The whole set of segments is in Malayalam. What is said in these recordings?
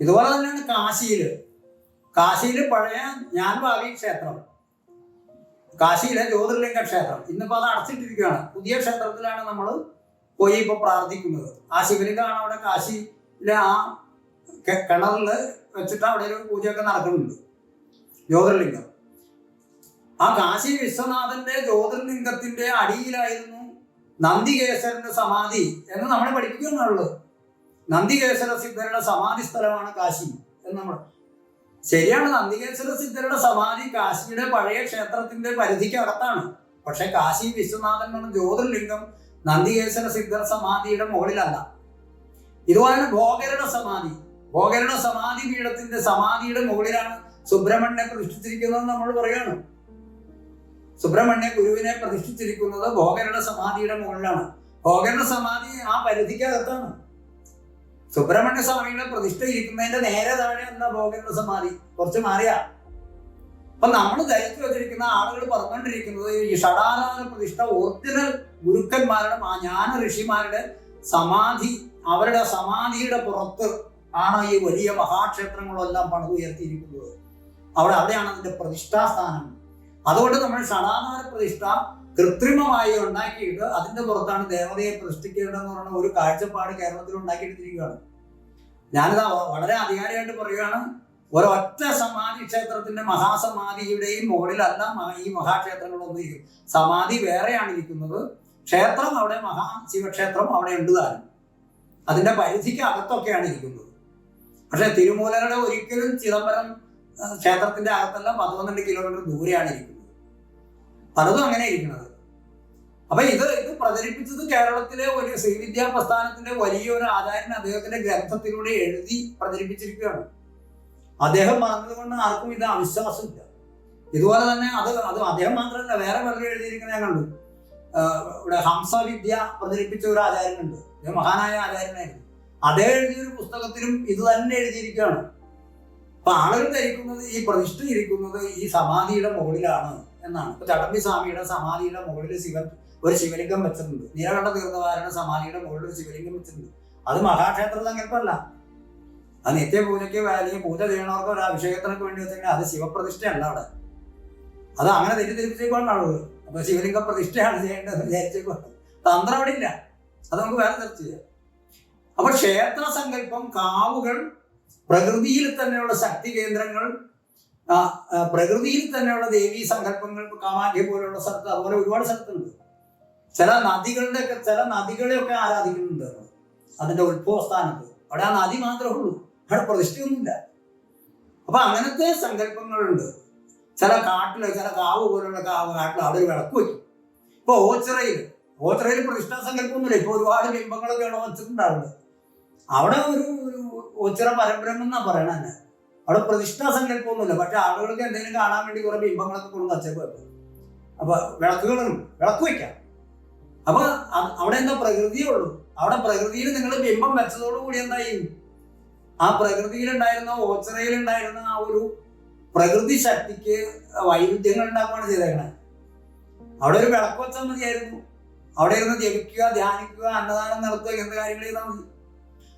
ഇതുപോലെ തന്നെയാണ് കാശിയിൽ കാശിയിൽ പഴയ ഞാൻഭാവി ക്ഷേത്രം. കാശിയിലെ ജ്യോതിർലിംഗ ക്ഷേത്രം. ഇന്നിപ്പോൾ അത് അടച്ചിട്ടിരിക്കുകയാണ്. പുതിയ ക്ഷേത്രത്തിലാണ് നമ്മൾ പോയി ഇപ്പോൾ പ്രാർത്ഥിക്കുന്നത്. ആ ശിവലിംഗമാണ് അവിടെ കാശിയിലെ ആ കിണറിൽ വെച്ചിട്ട് അവിടെ ഒരു പൂജയൊക്കെ നടക്കുന്നുണ്ട്. ജ്യോതിർലിംഗം. ആ കാശി വിശ്വനാഥന്റെ ജ്യോതിർലിംഗത്തിന്റെ അടിയിലായിരുന്നു നന്ദികേശ്വരന്റെ സമാധി എന്ന് നമ്മൾ പഠിപ്പിക്കുന്നുള്ളത് നന്ദികേശ്വര സിദ്ധരുടെ സമാധി സ്ഥലമാണ് കാശി എന്ന് നമ്മൾ ശരിയാണ് നന്ദികേശ്വര സിദ്ധരുടെ സമാധി കാശിയുടെ പഴയ ക്ഷേത്രത്തിന്റെ പരിധിക്കകത്താണ് പക്ഷെ കാശി വിശ്വനാഥൻ എന്ന ജ്യോതിർലിംഗം നന്ദികേശ്വര സിദ്ധർ സമാധിയുടെ മുകളിലല്ല. ഇതുപോലെ ഭോഗരുടെ സമാധി ഭോഗരുടെ സമാധി പീഠത്തിന്റെ സമാധിയുടെ മുകളിലാണ് സുബ്രഹ്മണ്യനെ പ്രതിഷ്ഠിച്ചിരിക്കുന്നത് നമ്മൾ പറയാണ് സുബ്രഹ്മണ്യ ഗുരുവിനെ പ്രതിഷ്ഠിച്ചിരിക്കുന്നത് ഭോഗരുടെ സമാധിയുടെ മുകളിലാണ്. ഭോഗരുടെ സമാധി ആ പരിധിക്കകത്താണ്. സുബ്രഹ്മണ്യ സ്വാമിയുടെ പ്രതിഷ്ഠ ഇരിക്കുന്നതിന്റെ നേരെ താഴെ എന്താ ഭോഗരുടെ സമാധി കുറച്ച് മാറിയാ. അപ്പൊ നമ്മൾ ധരിച്ചു വെച്ചിരിക്കുന്ന ആളുകൾ പറഞ്ഞുകൊണ്ടിരിക്കുന്നത് ഈ ഷടാനാഥ പ്രതിഷ്ഠ ഒറിജിനൽ ഗുരുക്കന്മാരുടെ ജ്ഞാന ഋഷിമാരുടെ സമാധി അവരുടെ സമാധിയുടെ പുറത്ത് ആണ് ഈ വലിയ മഹാക്ഷേത്രങ്ങളെല്ലാം പണിതുയർത്തിയിരിക്കുന്നത് അവിടെ അവിടെയാണ് അതിന്റെ പ്രതിഷ്ഠാസ്ഥാനം. അതുകൊണ്ട് നമ്മൾ ഷടാനാഥ പ്രതിഷ്ഠ കൃത്രിമമായി ഉണ്ടാക്കിയിട്ട് അതിന്റെ പുറത്താണ് ദേവതയെ പ്രതിഷ്ഠിക്കേണ്ടതെന്ന് പറഞ്ഞ ഒരു കാഴ്ചപ്പാട് കേരളത്തിൽ ഉണ്ടാക്കിയെടുത്തിരിക്കുകയാണ്. ഞാനിത് വളരെ അധികാരിയായിട്ട് പറയുകയാണ്. ഒരൊറ്റ സമാധി ക്ഷേത്രത്തിന്റെ മഹാസമാധിയുടെയും മുകളിലല്ല ഈ മഹാക്ഷേത്രങ്ങളൊന്നും സമാധി വേറെയാണ് ഇരിക്കുന്നത്. ക്ഷേത്രം അവിടെ മഹാ ശിവക്ഷേത്രം അവിടെ ഉണ്ട് താനും. അതിന്റെ പരിധിക്ക് അകത്തൊക്കെയാണ് ഇരിക്കുന്നത്. പക്ഷെ തിരുമൂലരുടെ ഒരിക്കലും ചിദംബരം ക്ഷേത്രത്തിന്റെ അകത്തല്ല പതിനൊന്നര കിലോമീറ്റർ ദൂരെയാണ് ഇരിക്കുന്നത്. പലതും അങ്ങനെ ഇരിക്കുന്നത്. അപ്പൊ ഇത് ഇത് പ്രചരിപ്പിച്ചത് കേരളത്തിലെ ഒരു ശ്രീവിദ്യാ പ്രസ്ഥാനത്തിന്റെ വലിയൊരു ആചാര്യൻ അദ്ദേഹത്തിന്റെ ഗ്രന്ഥത്തിലൂടെ എഴുതി പ്രചരിപ്പിച്ചിരിക്കുകയാണ്. അദ്ദേഹം പറഞ്ഞതുകൊണ്ട് ആർക്കും ഇത് അവിശ്വാസമില്ല. ഇതുപോലെ തന്നെ അത് അത് അദ്ദേഹം മാത്രമല്ല വേറെ പലരും എഴുതിയിരിക്കുന്ന ഞാൻ കണ്ടു. ഇവിടെ ഇവിടെ ഹംസവിദ്യ പ്രചരിപ്പിച്ച ഒരു ആചാര്യനുണ്ട് മഹാനായ ആചാര്യനായിരുന്നു അദ്ദേഹം എഴുതിയൊരു പുസ്തകത്തിലും ഇത് തന്നെ എഴുതിയിരിക്കുകയാണ്. അപ്പൊ ആളുകൾ ധരിക്കുന്നത് ഈ പ്രതിഷ്ഠ ഇരിക്കുന്നത് ഈ സമാധിയുടെ മുകളിലാണ് എന്നാണ്. ഇപ്പൊ ചടമ്പി സ്വാമിയുടെ സമാധിയുടെ മുകളിൽ ശിവൻ ഒരു ശിവലിംഗം വെച്ചിട്ടുണ്ട്. നീലകണ്ഠ തീർത്ഥവാരണ സമാധിയുടെ മുകളിൽ ഒരു ശിവലിംഗം വെച്ചിട്ടുണ്ട്. അത് മഹാക്ഷേത്ര സങ്കല്പമല്ല അത് നിത്യപൂജയ്ക്ക് അല്ലെങ്കിൽ പൂജ ചെയ്യണവർക്ക് ഒരു അഭിഷേകത്തിനൊക്കെ വേണ്ടി വെച്ചെങ്കിൽ അത് ശിവപ്രതിഷ്ഠയല്ല അവിടെ. അത് അങ്ങനെ തെറ്റിദ്ധരിപ്പിച്ചേക്കൊണ്ടാണ് അപ്പൊ ശിവലിംഗ പ്രതിഷ്ഠയാണ് ചെയ്യേണ്ടത് വിചാരിച്ചേക്കൊണ്ട് തന്ത്രം അവിടെ ഇല്ല. അത് നമുക്ക് വേറെ ചർച്ച ചെയ്യാം. അപ്പൊ ക്ഷേത്ര സങ്കല്പം കാവുകൾ പ്രകൃതിയിൽ തന്നെയുള്ള ശക്തി കേന്ദ്രങ്ങൾ പ്രകൃതിയിൽ തന്നെയുള്ള ദേവീ സങ്കല്പങ്ങൾ കാമാഖ്യ പോലെയുള്ള സ്ഥലത്ത് അതുപോലെ ഒരുപാട് സ്ഥലത്തുണ്ട്. ചില നദികളുടെ ഒക്കെ ചില നദികളെയൊക്കെ ആരാധിക്കുന്നുണ്ട്. അതിന്റെ ഉത്ഭവസ്ഥാനത്ത്. അവിടെ ആ നദി മാത്രമേ ഉള്ളൂ. അവിടെ പ്രതിഷ്ഠയൊന്നുമില്ല. അപ്പൊ അങ്ങനത്തെ സങ്കല്പങ്ങളുണ്ട്. ചില കാട്ടിൽ ചില കാവ് പോലുള്ള കാവ് കാട്ടിൽ അവിടെ ഒരു വിളക്ക് വയ്ക്കും ഇപ്പൊ ഓച്ചിറയിൽ ഓച്ചിറയിൽ പ്രതിഷ്ഠാ സങ്കല്പമൊന്നുമില്ല. ഇപ്പൊ ഒരുപാട് ബിംബങ്ങളൊക്കെ അവിടെ വെച്ചിട്ടുണ്ടാവുന്നത്. അവിടെ ഒരു ഒരു ഓച്ചിറ പരബ്രഹ്മം എന്നാ പറയണ തന്നെ? അവിടെ പ്രതിഷ്ഠാ സങ്കല്പമൊന്നുമില്ല. പക്ഷെ ആളുകൾക്ക് എന്തെങ്കിലും കാണാൻ വേണ്ടി കുറെ ബിംബങ്ങളൊക്കെ കൊണ്ട് വച്ചേക്കും അപ്പൊ വിളക്കുകളും വിളക്ക് വയ്ക്കാം അപ്പൊ അവിടെ എന്താ പ്രകൃതിയേ ഉള്ളൂ. അവിടെ പ്രകൃതിയിൽ നിങ്ങൾ ബിംബം വെച്ചതോടുകൂടി എന്തായി? ആ പ്രകൃതിയിൽ ഉണ്ടായിരുന്ന ഓച്ചറയിൽ ഉണ്ടായിരുന്ന ആ ഒരു പ്രകൃതി ശക്തിക്ക് വൈരുദ്ധ്യങ്ങൾ ഉണ്ടാക്കുകയാണ് ചെയ്തേക്കണേ. അവിടെ ഒരു വിളക്ക് വെച്ചാൽ മതിയായിരുന്നു. അവിടെ ഇരുന്ന് ജപിക്കുക ധ്യാനിക്കുക അന്നദാനം നടത്തുക ഇങ്ങനത്തെ കാര്യങ്ങൾ ചെയ്താൽ മതി.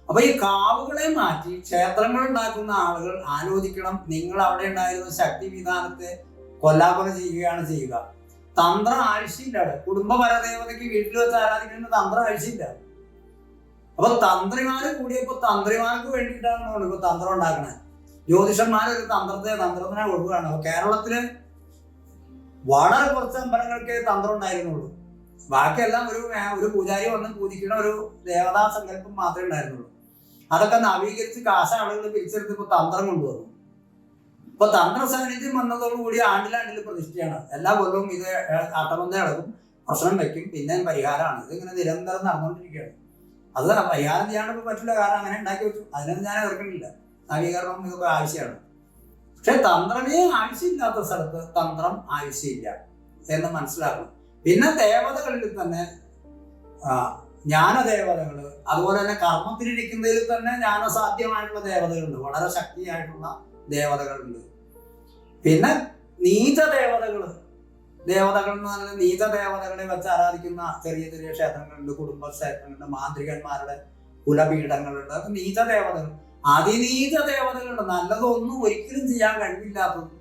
അപ്പൊ ഈ കാവുകളെ മാറ്റി ക്ഷേത്രങ്ങൾ ഉണ്ടാക്കുന്ന ആളുകൾ ആലോചിക്കണം. നിങ്ങൾ അവിടെ ഉണ്ടായിരുന്ന ശക്തി വിധാനത്തെ കൊല്ലാപനം ചെയ്യുകയാണ് ചെയ്യുക. തന്ത്രം ആവശ്യമില്ല അവിടെ. കുടുംബ പരദേവതയ്ക്ക് വീട്ടിൽ വെച്ച് ആരാധിക്കുന്ന തന്ത്രം ആവശ്യമില്ല അപ്പൊ തന്ത്രിമാര് കൂടിയപ്പോ തന്ത്രിമാർക്ക് വേണ്ടിയിട്ടാണ് ഇപ്പൊ തന്ത്രം ഉണ്ടാക്കണേ. ജ്യോതിഷന്മാർ ഒരു തന്ത്രത്തെ തന്ത്രത്തിനെ കൊടുക്കുകയാണ്. അപ്പൊ കേരളത്തിൽ വളരെ കുറച്ച് അമ്പലങ്ങൾക്ക് തന്ത്രം ഉണ്ടായിരുന്നുള്ളൂ. ബാക്കിയെല്ലാം ഒരു ഒരു പൂജാരി വന്ന് പൂജിക്കുന്ന ഒരു ദേവതാ സങ്കല്പം മാത്രമേ ഉണ്ടായിരുന്നുള്ളൂ. അതൊക്കെ നവീകരിച്ച് കാശ ആളുകൾ പിരിച്ചെടുത്ത് ഇപ്പൊ തന്ത്രം കൊണ്ടുവന്നു. ഇപ്പൊ തന്ത്ര സാന്നിധ്യം വന്നതോടുകൂടി ആണ്ടിലാണ്ടിൽ പ്രതിഷ്ഠയാണ്. എല്ലാ കൊല്ലവും ഇത് ആട്ടമന്ത ഇളകും പ്രശ്നം വെക്കും പിന്നെ പരിഹാരമാണ്. ഇത് ഇങ്ങനെ നിരന്തരം നടന്നുകൊണ്ടിരിക്കുകയാണ്. അത് പരിഹാരം ചെയ്യാണ്ട് പറ്റില്ല കാരണം അങ്ങനെ ഉണ്ടാക്കി വെച്ചു. അതിനൊന്നും ഞാൻ എതിർക്കണില്ല നവീകരണം ഇതൊക്കെ ആവശ്യമാണ്. പക്ഷെ തന്ത്രമേ ആവശ്യമില്ലാത്ത സ്ഥലത്ത് തന്ത്രം ആവശ്യമില്ല എന്ന് മനസ്സിലാക്കണം. പിന്നെ ദേവതകളിൽ തന്നെ ആ, ജ്ഞാനദേവതകൾ അതുപോലെ തന്നെ കർമ്മത്തിലിരിക്കുന്നതിൽ തന്നെ ജ്ഞാനസാധ്യമായിട്ടുള്ള ദേവതകളുണ്ട്. വളരെ ശക്തിയായിട്ടുള്ള ദേവതകളുണ്ട്. പിന്നെ നീച ദേവതകൾ ദേവതകൾ എന്ന് പറഞ്ഞാൽ നീച ദേവതകളെ വെച്ച് ആരാധിക്കുന്ന ചെറിയ ചെറിയ ക്ഷേത്രങ്ങളുണ്ട് കുടുംബ ക്ഷേത്രങ്ങളുണ്ട് മാന്ത്രികന്മാരുടെ കുലപീഠങ്ങളുണ്ട്. അത് നീച ദേവതകൾ അതിനീച ദേവതകളുണ്ട് നല്ലതൊന്നും ഒരിക്കലും ചെയ്യാൻ കഴിവില്ലാത്തത്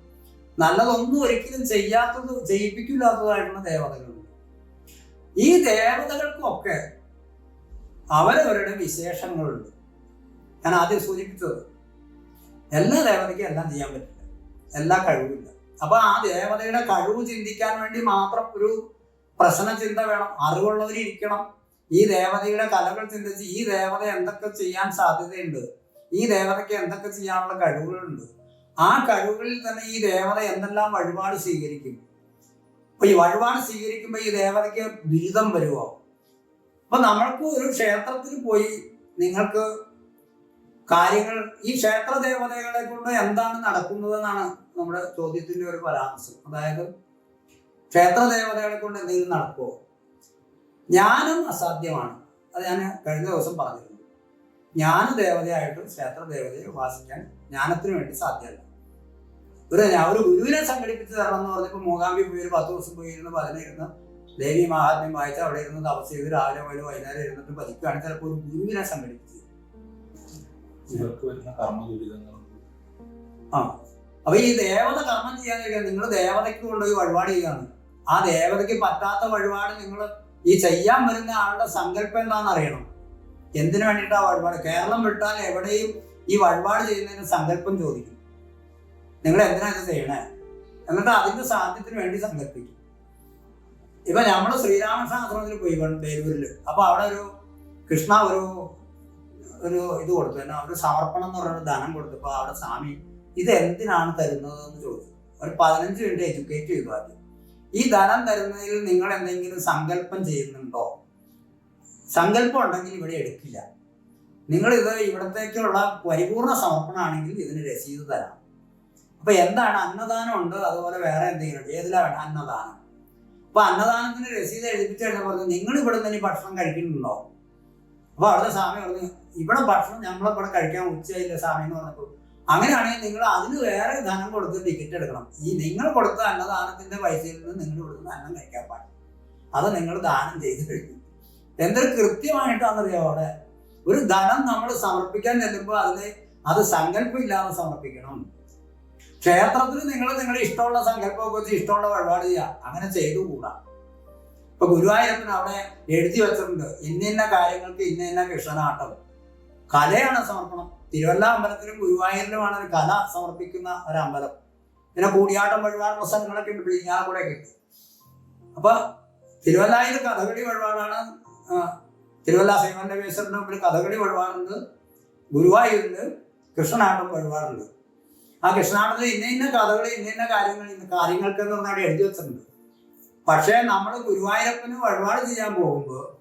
നല്ലതൊന്നും ഒരിക്കലും ചെയ്യാത്തത് ചെയ്യിപ്പിക്കില്ലാത്തതായിട്ടുള്ള ദേവതകളുണ്ട്. ഈ ദേവതകൾക്കൊക്കെ അവരവരുടെ വിശേഷങ്ങളുണ്ട്. ഞാൻ ആദ്യം സൂചിപ്പിച്ചത് എല്ലാ ദേവതയ്ക്കും എല്ലാം ചെയ്യാൻ പറ്റില്ല. എല്ലാ കഴിവില്ല. അപ്പൊ ആ ദേവതയുടെ കഴിവ് ചിന്തിക്കാൻ വേണ്ടി മാത്രം ഒരു പ്രശ്ന ചിന്ത വേണം. അറിവുള്ളവരിരിക്കണം ഈ ദേവതയുടെ കലകൾ ചിന്തിച്ച് ഈ ദേവത എന്തൊക്കെ ചെയ്യാൻ സാധ്യതയുണ്ട്? ഈ ദേവതയ്ക്ക് എന്തൊക്കെ ചെയ്യാനുള്ള കഴിവുകളുണ്ട്? ആ കഴിവുകളിൽ തന്നെ ഈ ദേവത എന്തെല്ലാം വഴിപാട് സ്വീകരിക്കും? അപ്പൊ ഈ വഴിപാട് സ്വീകരിക്കുമ്പോൾ ഈ ദേവതയ്ക്ക് ദുരിതം വരുമോ അപ്പൊ നമ്മൾക്ക് ഒരു ക്ഷേത്രത്തിൽ പോയി നിങ്ങൾക്ക് കാര്യങ്ങൾ ഈ ക്ഷേത്ര ദേവതകളെ കൊണ്ട് എന്താണ് നടക്കുന്നതെന്നാണ് നമ്മുടെ ചോദ്യത്തിന്റെ ഒരു പരാമർശം. അതായത് ക്ഷേത്ര ദേവതകളെ കൊണ്ട് എന്തെങ്കിലും നടക്കുമോ ജ്ഞാനം അസാധ്യമാണ്. അത് ഞാൻ കഴിഞ്ഞ ദിവസം പറഞ്ഞിരുന്നു. ജ്ഞാന ദേവതയായിട്ടും ക്ഷേത്ര ദേവതയെ ഉപാസിക്കാൻ ജ്ഞാനത്തിന് വേണ്ടി സാധ്യമല്ല. ഒരു ഞാൻ ഒരു ഗുരുവിനെ സംഘടിപ്പിച്ച് തരണം എന്ന് പറഞ്ഞപ്പോൾ മൂകാംബി പോയി ഒരു പത്ത് ദിവസം പോയി ഇരുന്ന് പതിനിരുന്ന് ദേവി മഹാത്മ്യം വായിച്ച് അവിടെ ഇരുന്ന് തപസ് ചെയ്ത് രാവിലെ മുതൽ വൈകുന്നേരം ഇരുന്നിട്ട് പതിക്കുകയാണ്. ചിലപ്പോൾ ഒരു ഗുരുവിനെ സംഘടിപ്പിച്ചത് ഇവർക്ക് വരുന്ന കർമ്മ ആ. അപ്പൊ ഈ ദേവത കർമ്മം ചെയ്യാൻ കഴിയാൻ നിങ്ങൾ ദേവതയ്ക്ക് കൊണ്ടുപോയി വഴിപാട് ചെയ്യുകയാണ്. ആ ദേവതയ്ക്ക് പറ്റാത്ത വഴിപാട് നിങ്ങൾ ഈ ചെയ്യാൻ വരുന്ന ആളുടെ സങ്കല്പം എന്താണെന്ന് അറിയണം. എന്തിനു വേണ്ടിയിട്ടാ വഴിപാട്? കേരളം വിട്ടാൽ എവിടെയും ഈ വഴിപാട് ചെയ്യുന്നതിന് സങ്കല്പം ചോദിക്കും. നിങ്ങൾ എന്തിനാ ഇത് ചെയ്യണേ? എന്നിട്ട് അതിന്റെ സാധ്യത്തിന് വേണ്ടി സങ്കല്പിക്കും. ഇപ്പൊ നമ്മൾ ശ്രീരാമകൃഷ്ണ ആശ്രമത്തിൽ പോയി ബേരൂരിൽ അപ്പൊ അവിടെ ഒരു കൃഷ്ണ ഒരു ഒരു ഇത് കൊടുത്തു. എന്നാ ഒരു സമർപ്പണം എന്ന് പറയുന്ന ധനം കൊടുത്തപ്പോ അവിടെ സ്വാമി ഇത് എന്തിനാണ് തരുന്നത്? എന്ന് ചോദിച്ചു. ഒരു പതിനഞ്ച് മിനിറ്റ് എഡ്യൂക്കേറ്റ് ചെയ്തു ആദ്യം. ഈ ധനം തരുന്നതിൽ നിങ്ങൾ എന്തെങ്കിലും സങ്കല്പം ചെയ്യുന്നുണ്ടോ? സങ്കല്പം ഉണ്ടെങ്കിൽ ഇവിടെ എടുക്കില്ല. നിങ്ങൾ ഇത് ഇവിടത്തേക്കുള്ള പരിപൂർണ സമർപ്പണമാണെങ്കിൽ ഇതിന് രസീത് തരാം. അപ്പൊ എന്താണ് അന്നദാനം ഉണ്ട്? അതുപോലെ വേറെ എന്തെങ്കിലും ഉണ്ട്? ഏതിലാ അന്നദാനം. അപ്പൊ അന്നദാനത്തിന് രസീത് എഴുതിപ്പിച്ചു പറഞ്ഞു നിങ്ങൾ ഇവിടെ നിന്ന് ഭക്ഷണം കഴിക്കുന്നുണ്ടോ? അപ്പൊ അവിടുത്തെ സ്വാമി പറഞ്ഞു ഇവിടെ ഭക്ഷണം നമ്മളിവിടെ കഴിക്കാൻ ഉച്ചയില്ല സ്വാമി എന്ന് പറഞ്ഞപ്പോൾ അങ്ങനെയാണെങ്കിൽ നിങ്ങൾ അതിന് വേറെ ധനം കൊടുത്ത് ടിക്കറ്റ് എടുക്കണം. ഈ നിങ്ങൾ കൊടുത്ത അന്നദാനത്തിന്റെ പൈസയിൽ നിന്ന് നിങ്ങൾ കൊടുക്കുന്ന അന്നം കഴിക്കാൻ പാടില്ല. അത് നിങ്ങൾ ദാനം ചെയ്ത് കഴിഞ്ഞു. എന്തൊരു കൃത്യമായിട്ടാണെന്നറിയാം അവിടെ? ഒരു ധനം നമ്മൾ സമർപ്പിക്കാൻ ചെല്ലുമ്പോൾ അതിന് അത് സങ്കല്പമില്ലാതെ സമർപ്പിക്കണം. ക്ഷേത്രത്തിൽ നിങ്ങൾ നിങ്ങളുടെ ഇഷ്ടമുള്ള സങ്കല്പമൊക്കെ വെച്ച് ഇഷ്ടമുള്ള വഴിപാട് ചെയ്യുക. അങ്ങനെ ചെയ്തുകൂടാ. ഇപ്പൊ ഗുരുവായൂരപ്പൻ അവിടെ എഴുതി വെച്ചിട്ടുണ്ട് ഇന്ന ഇന്ന കാര്യങ്ങൾക്ക് ഇന്ന ഇന്ന കൃഷ്ണനാട്ടം കലയാണ് സമർപ്പണം. തിരുവല്ല അമ്പലത്തിലും ഗുരുവായൂരിലുമാണ് ഒരു കല സമർപ്പിക്കുന്ന ഒരു അമ്പലം. പിന്നെ കൂടിയാട്ടം വഴിപാടുള്ള സ്ഥലങ്ങളൊക്കെ ഉണ്ട് പിഴിഞ്ഞാലക്കൂടെ കൂടെ ഉണ്ട്. അപ്പൊ തിരുവല്ലായിൽ കഥകളി വഴിപാടാണ് തിരുവല്ല ശ്രീമന്റെ വേശ്വരന്റെ മുമ്പിൽ കഥകളി വഴിപാടുണ്ട് ഗുരുവായൂരിൽ കൃഷ്ണനാട്ടം വഴിപാടുണ്ട്. ആ കൃഷ്ണനാട്ടത്തിൽ ഇന്ന ഇന്ന കഥകൾ ഇന്ന ഇന്ന കാര്യങ്ങൾ കാര്യങ്ങൾക്ക് എന്ന് പറഞ്ഞാൽ എഴുതി വെച്ചിട്ടുണ്ട്. പക്ഷേ നമ്മൾ ഗുരുവായൂരപ്പന് വഴിപാട് ചെയ്യാൻ പോകുമ്പോൾ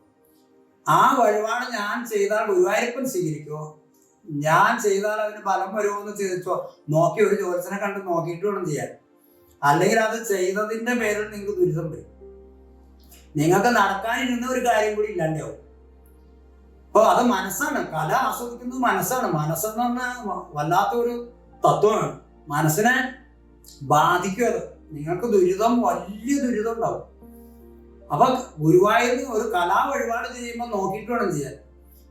ആ വഴിപാട് ഞാൻ ചെയ്താൽ ഗുരുവായൂരപ്പൻ സ്വീകരിക്കുമോ ഞാൻ ചെയ്താൽ അതിന് ഫലം വരുമോ എന്ന് ചോദിച്ചോ? നോക്കി ഒരു ജോത്സനെ കണ്ട് നോക്കിയിട്ട് വേണം ചെയ്യാൻ. അല്ലെങ്കിൽ അത് ചെയ്തതിന്റെ പേരിൽ നിങ്ങൾക്ക് ദുരിതം വരും. നിങ്ങൾക്ക് നടക്കാനിരുന്ന ഒരു കാര്യം കൂടി ഇല്ലാണ്ടാവും അപ്പൊ അത് മനസ്സാണ്. കല ആസ്വദിക്കുന്നത് മനസ്സാണ്. മനസ്സെന്ന് പറഞ്ഞാൽ വല്ലാത്തൊരു തത്വമാണ്. മനസ്സിനെ ബാധിക്കും അത്. നിങ്ങൾക്ക് ദുരിതം വലിയ ദുരിതം ഉണ്ടാവും. അപ്പൊ ഗുരുവായൂരിന് ഒരു കലാ വഴിപാട് ചെയ്യുമ്പോൾ നോക്കിയിട്ട് വേണം ചെയ്യാൻ.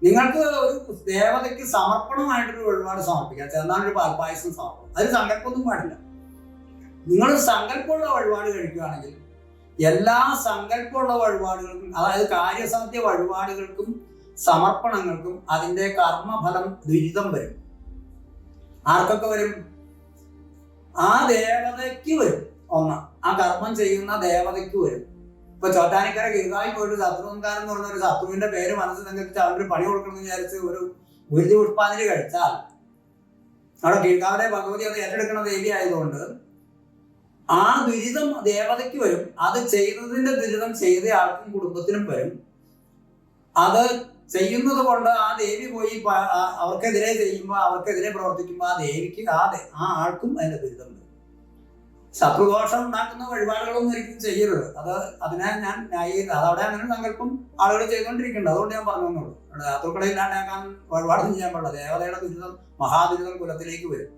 നിങ്ങൾക്ക് ഒരു ദേവതയ്ക്ക് സമർപ്പണമായിട്ടൊരു വഴിപാട് സമർപ്പിക്കാം. ചെന്നാൽ ഒരു പാൽപ്പായസം സമർപ്പണം. അതിന് സങ്കല്പമൊന്നും പാടില്ല. നിങ്ങൾ സങ്കല്പമുള്ള വഴിപാട് കഴിക്കുകയാണെങ്കിൽ എല്ലാ സങ്കല്പമുള്ള വഴിപാടുകൾക്കും അതായത് കാര്യസാധ്യ വഴിപാടുകൾക്കും സമർപ്പണങ്ങൾക്കും അതിന്റെ കർമ്മഫലം ദുരിതം വരും. ആർക്കൊക്കെ വരും? ആ ദേവതയ്ക്ക് വരും. ഒന്ന്. ആ കർമ്മം ചെയ്യുന്ന ദേവതയ്ക്ക് വരും. ഇപ്പൊ ചോട്ടാനിക്കര ഗീതായി പോയിട്ട് ശത്രുനന്ദാരം എന്ന് പറഞ്ഞ ഒരു ശത്രുവിന്റെ പേര് മനസ്സിൽ നിങ്ങൾക്ക് അവനൊരു പണി കൊടുക്കണം എന്ന് വിചാരിച്ച് ഒരു ഉരുതി പുഷ്പാഞ്ജലി കഴിച്ചാൽ അവിടെ കീഴ്ക്കാവിലെ ഭഗവതി അത് ഏറ്റെടുക്കുന്ന ദേവി ആയതുകൊണ്ട് ആ ദുരിതം ദേവതയ്ക്ക് വരും. അത് ചെയ്തതിന്റെ ദുരിതം ചെയ്ത ആൾക്കും കുടുംബത്തിനും വരും. അത് ചെയ്യുന്നത് കൊണ്ട് ആ ദേവി പോയി അവർക്കെതിരെ ചെയ്യുമ്പോൾ അവർക്കെതിരെ പ്രവർത്തിക്കുമ്പോൾ ആ ദേവിക്ക് ആ ആ ആൾക്കും അതിന്റെ ദുരിതം വരും. ശത്രുദോഷം ഉണ്ടാക്കുന്ന വഴിപാടുകളൊന്നും ഒരിക്കലും ചെയ്യരുത്. അത് അതിനെ ഞാൻ ന്യായീകരിക്കും അതവിടെ അങ്ങനെ സങ്കല്പം ആളുകൾ ചെയ്തുകൊണ്ടിരിക്കുന്നുണ്ട്. അതുകൊണ്ട് ഞാൻ പറഞ്ഞു ശത്രുക്കളെ ഇല്ലാണ്ടാക്കാൻ വഴിപാടൊന്നും ചെയ്യാൻ പാടില്ല. ദേവതയുടെ ദുരിതം മഹാദുരിതം കുലത്തിലേക്ക് വരും.